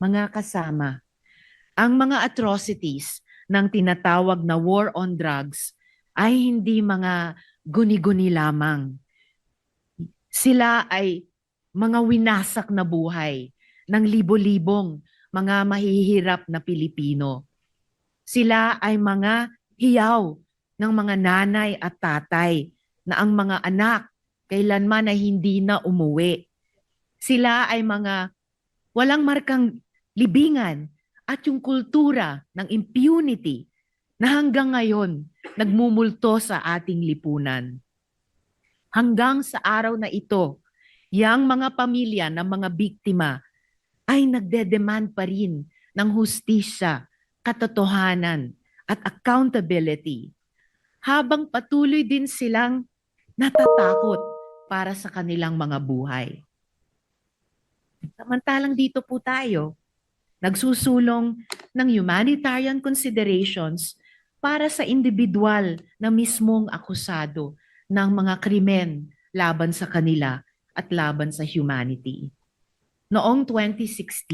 mga kasama, ang mga atrocities ng tinatawag na war on drugs ay hindi mga guni-guni lamang. Sila ay mga winasak na buhay ng libo-libong mga mahihirap na Pilipino. Sila ay mga hiyaw ng mga nanay at tatay na ang mga anak kailanman ay hindi na umuwi. Sila ay mga walang markang libingan at yung kultura ng impunity na hanggang ngayon nagmumulto sa ating lipunan. Hanggang sa araw na ito, yang mga pamilya ng mga biktima ay nagdedemand pa rin ng hustisya, katotohanan at accountability habang patuloy din silang natatakot para sa kanilang mga buhay. Samantalang dito po tayo, nagsusulong ng humanitarian considerations para sa individual na mismong akusado ng mga krimen laban sa kanila at laban sa humanity. Noong 2016,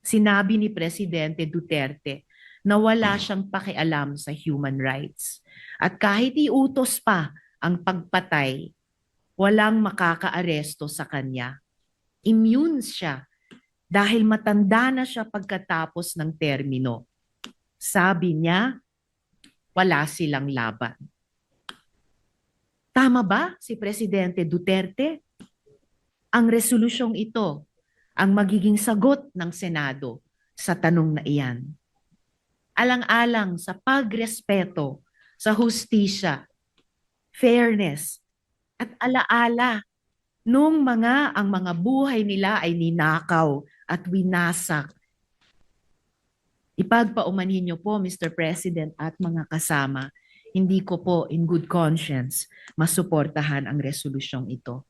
sinabi ni Presidente Duterte na wala siyang pakialam sa human rights. At kahit iutos pa ang pagpatay, walang makakaaresto sa kanya. Immune siya dahil matanda na siya pagkatapos ng termino. Sabi niya, wala silang laban. Tama ba si Presidente Duterte? Ang resolusyong ito ang magiging sagot ng Senado sa tanong na iyan. Alang-alang sa pagrespeto sa hustisya, fairness, at alaala nung mga ang mga buhay nila ay ninakaw at winasak. Ipagpaumanhin niyo po, Mr. President at mga kasama, hindi ko po in good conscience masuportahan ang resolusyong ito.